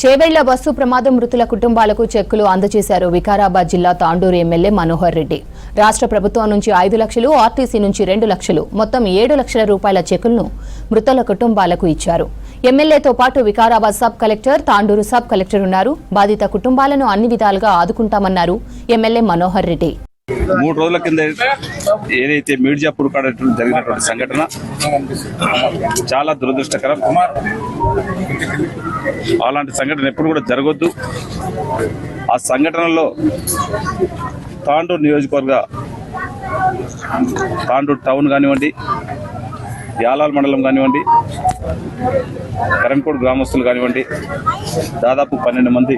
Chevella bus ప్రమాదం మృతుల కుటుంబాలకు చెక్కులు అందజేశారు వికారాబాద్ జిల్లా తాండూరు ఎమ్మెల్యే మనోహర్ రెడ్డి. రాష్ట్ర ప్రభుత్వం నుంచి ఐదు లక్షలు ఆర్టీసీ నుంచి రెండు లక్షలు మొత్తం ఏడు లక్షల రూపాయల చెక్కులను మృతుల కుటుంబాలకు ఇచ్చారు. ఎమ్మెల్యేతో పాటు Vikarabad sub collector Tandur sub collector ఉన్నారు. బాధిత కుటుంబాలను అన్ని విధాలుగా ఆదుకుంటామన్నారు ఎమ్మెల్యే మనోహర్ రెడ్డి. మూడు రోజుల కింద ఏదైతే మీడియాపూర్ కాడ జరిగినటువంటి సంఘటన చాలా దురదృష్టకరం. అలాంటి సంఘటన ఎప్పుడు కూడా జరగొద్దు. ఆ సంఘటనలో తాండూరు నియోజకవర్గ తాండూరు టౌన్ కానివ్వండి యాలాల్ మండలం కానివ్వండి కరంకోడ్ గ్రామస్తులు కానివ్వండి దాదాపు పన్నెండు మంది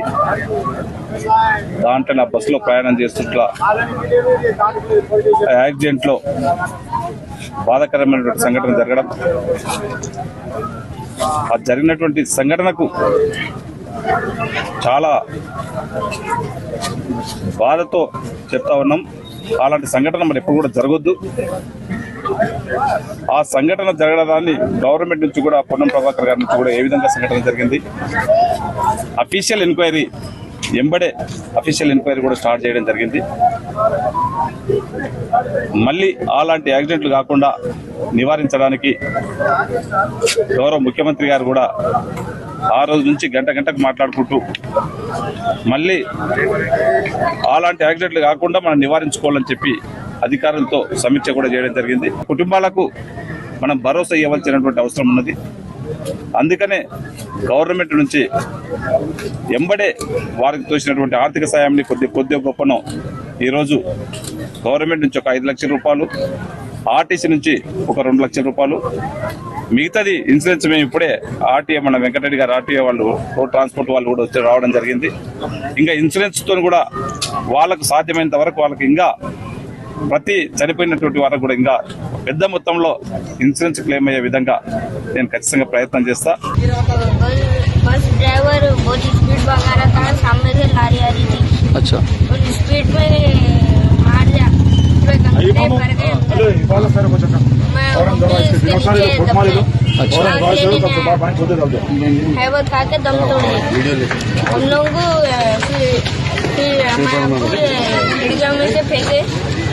దాంట్లో నా బస్సులో ప్రయాణం చేస్తుట్లా ఆ యాక్సిడెంట్లో బాధాకరమైనటువంటి సంఘటన జరగడం ఆ జరిగినటువంటి సంఘటనకు చాలా బాధతో చెప్తా ఉన్నాం. అలాంటి సంఘటన మరి ఎప్పుడు కూడా జరగొద్దు. ఆ సంఘటన జరగడాన్ని గవర్నమెంట్ నుంచి కూడా పొన్నం ప్రభాకర్ గారి నుంచి కూడా ఏ విధంగా సంఘటన జరిగింది? అఫీషియల్ ఎంక్వైరీ ఎంబడే అఫీషియల్ ఎంక్వైరీ కూడా స్టార్ట్ చేయడం జరిగింది. మళ్ళీ అలాంటి యాక్సిడెంట్లు కాకుండా నివారించడానికి గౌరవ ముఖ్యమంత్రి గారు కూడా ఆ రోజు నుంచి గంట గంటకు మాట్లాడుకుంటూ మళ్ళీ అలాంటి యాక్సిడెంట్లు కాకుండా మనం నివారించుకోవాలని చెప్పి అధికారులతో సమీక్ష కూడా చేయడం జరిగింది. కుటుంబాలకు మనం భరోసా ఇవ్వాల్సినటువంటి అవసరం ఉన్నది. అందుకనే గవర్నమెంట్ నుంచి ఎంబడే వారికి తోచినటువంటి ఆర్థిక సాయాన్ని కొద్ది కొద్ది గొప్పను ఈరోజు గవర్నమెంట్ నుంచి ఒక ఐదు లక్షల రూపాయలు ఆర్టీసీ నుంచి ఒక రెండు లక్షల రూపాయలు మిగతాది ఇన్సూరెన్స్ మేము ఇప్పుడే ఆర్టీఏ మన వెంకటరెడ్డి గారు ఆర్టీఏ వాళ్ళు రోడ్ ట్రాన్స్పోర్ట్ వాళ్ళు కూడా వచ్చి రావడం జరిగింది. ఇంకా ఇన్సూరెన్స్తో కూడా వాళ్ళకు సాధ్యమైనంత వరకు వాళ్ళకి ఇంకా ప్రతి చనిపోయినటువంటి వారికి కూడా ఇంకా పెద్ద మొత్తంలో ఇన్సూరెన్స్ క్లెయిమ్ అయ్యే విధంగా నేను ఖచ్చితంగా ప్రయత్నం చేస్తా बस ड्राइवर बहुत स्पीड भगा रहा था सामने से लारी आ रही थी अच्छा और स्पीड में मार दिया पूरे गंदे भर गए अंदर। मैं उठे इसके नीचे दबे अच्छा। सांस लेने में हैवत खा के दम तोड़े हम लोग को अ, फिर फिर हमारे अब्बू खिड़कियों में से फेंके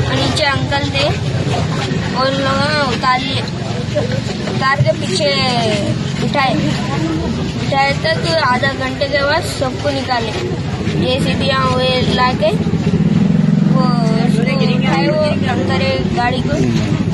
और नीचे अंकल थे और उन लोगों ने उतार लिए। उतार के पीछे उठाए। उठाए तक आधा घंटे के बाद सबको निकाले। ये सीढ़ियाँ हुए ला के वो उठाए वो अंकल गाड़ी को।